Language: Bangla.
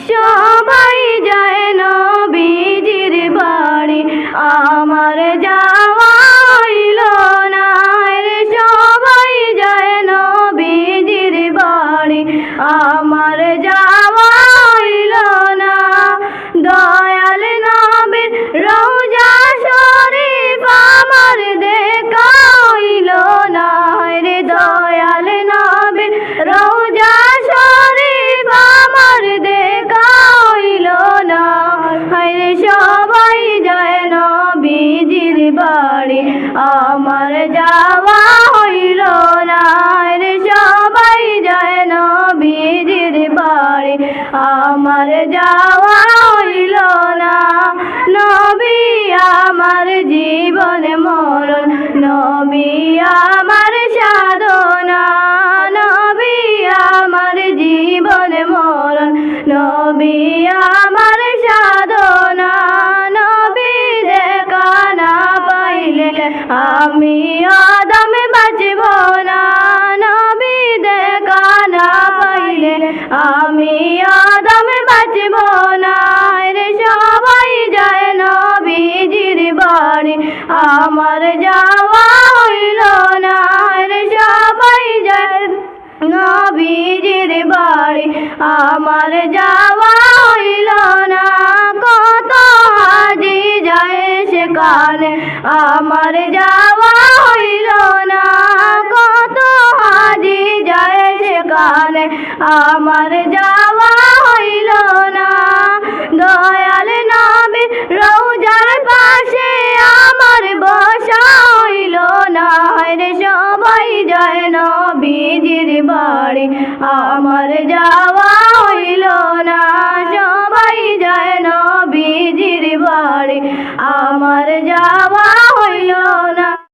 সবাই যায় আমার যাওয়া হইল না। নবী আমার জীবন মরণ। নবী আমার সাধনা। নবী আমার জীবন মরণ। নবী আমার সাধনা। নবী দেখা না পাইলে আমি আদম বাঁচব না। আমি আদম বাঁচব না রে সবাই যায় নবীজির বাড়ি আমার যাওয়া হইল না রে সবাই যায় নবীজির বাড়ি আমার যাওয়া হইল না, কত হাজি যায় সেখানে। আমার যাওয়া হইল না সেখানে আমার যাওয়া হইল না। দয়াল নবী রৌজার পাশে আমার বসা হইল না। রে সবাই যায় নবীজির বাড়ি। আমার যাওয়া হইল না। সবাই যায় নবীজির বাড়ি। আমার যাওয়া